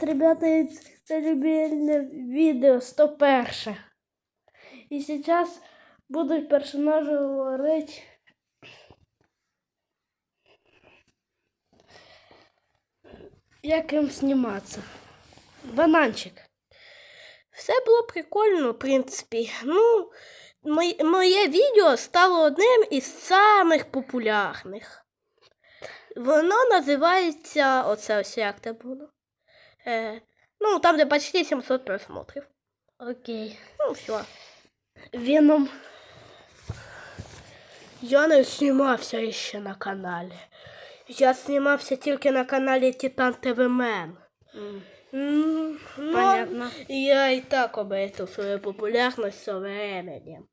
Ребята, це любимое відео 101. І зараз будуть персонажі говорити. Як їм зніматися. Бананчик. Все було прикольно, в принципі. Ну, моє відео стало одним із самих популярних. Воно називається. Оце ось як це було. Е, ну, там, де почти 700 просмотрів. Окей. Ну, все. Веном. Я не знімався ще на каналі. Я знімався тільки на каналі Титан ТВ Мен. Ну, Понятно. Я і так обету свою популярність со временем.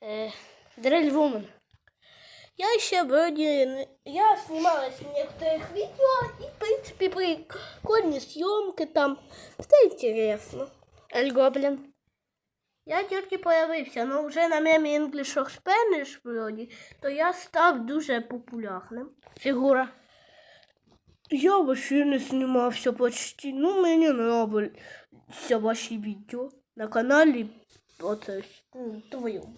Э, Дрель Вумен. Я ще вроде... не- Я снималась в некоторых видео, и, в принципе, прикольные съемки там. Все интересно. Эль Гоблин. Я тільки появився, але вже на мемі English or Spanish вроді, то я став дуже популярним. Фигура. Я вообще не знімався почти. Ну, мені нравилися ваші відео на каналі. Оце ну, твоєму.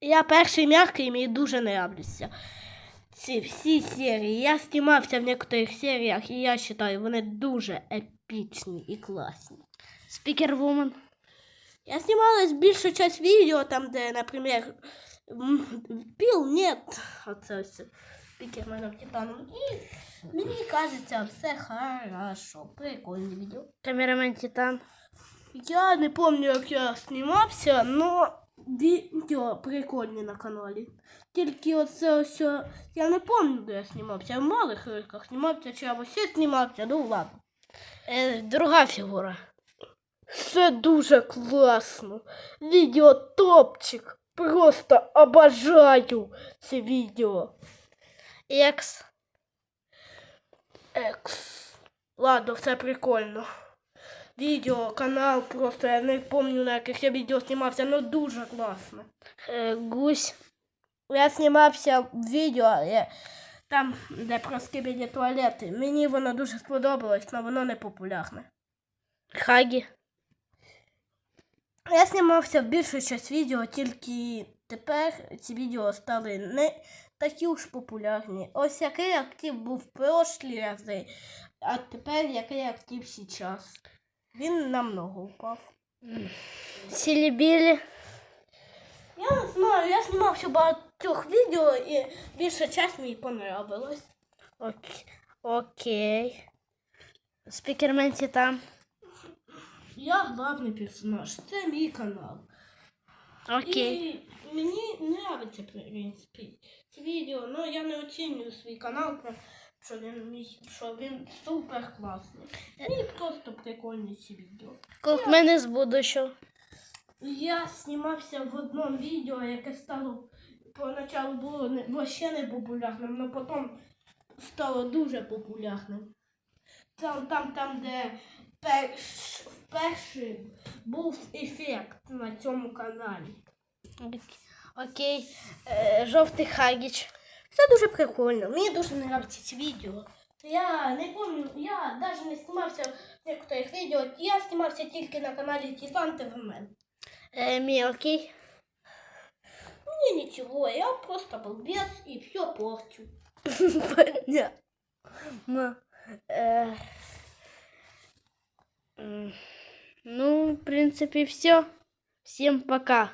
Я перший м'який, мені дуже нравляться. Ці всі серії. Я знімався в некоторих серіях, і я вважаю, вони дуже епічні і класні. Спикер Вумен. Я знімалась більшу часть відео, там, де, наприклад, піл нет. Оце ось спікерменом Титаном. І мені кажеться, все хорошо. Прикольне відео. Камерамен Титан. Я не пам'ятаю, як я знімався, але відео прикольні на каналі. Тільки оце ось, я не пам'ятаю, де я знімався. Я в малих роликах знімався, чи я вообще знімався, ну ладно. Э, другая фигура. Все дуже класно. Відео топчик. Просто обожаю це відео. Экс. Екс. Ладно, все прикольно. Відео, канал, просто я не пам'ятаю, на яких я відео знімався, але дуже класно. Э, гусь. Я знімався в відео, я, там, де про скибіді туалети. Мені воно дуже сподобалось, але воно не популярне. Хаги. Я знімався в більшу часть відео, тільки тепер ці відео стали не такі уж популярні. Ось який актив був в прошлі рази, а тепер який актив зараз. Він намного впав. Силибили. Я не знаю, я знімався в багатьох відео і більша часть мені понравилась. Окей. Окей. Спикермен Титан. Я главний персонаж, це мій канал. Окей. І мені нравиться, в принципі, ці відео, але я не оцінюю свій канал, що він, мій- що він супер класний. Мені просто прикольні ці відео. Кулкмен из будущего. Я знімався в одному відео, яке стало поначалу було не, вообще не популярним, але потім стало дуже популярним. Там, там, там де перш, вперше був ефект на цьому каналі. Окей. Э, Жовтий Хагіч. Це дуже прикольно. Мені дуже подобається ці відео. Я не пам'ятаю, я навіть не знімався в деяких відео. Я знімався тільки на каналі Титан ТВМен. Э, мелкий. Мені нічого, я просто балбес і все порчу. Понятно. Э, м, Ну, в принципе, все. Всем пока.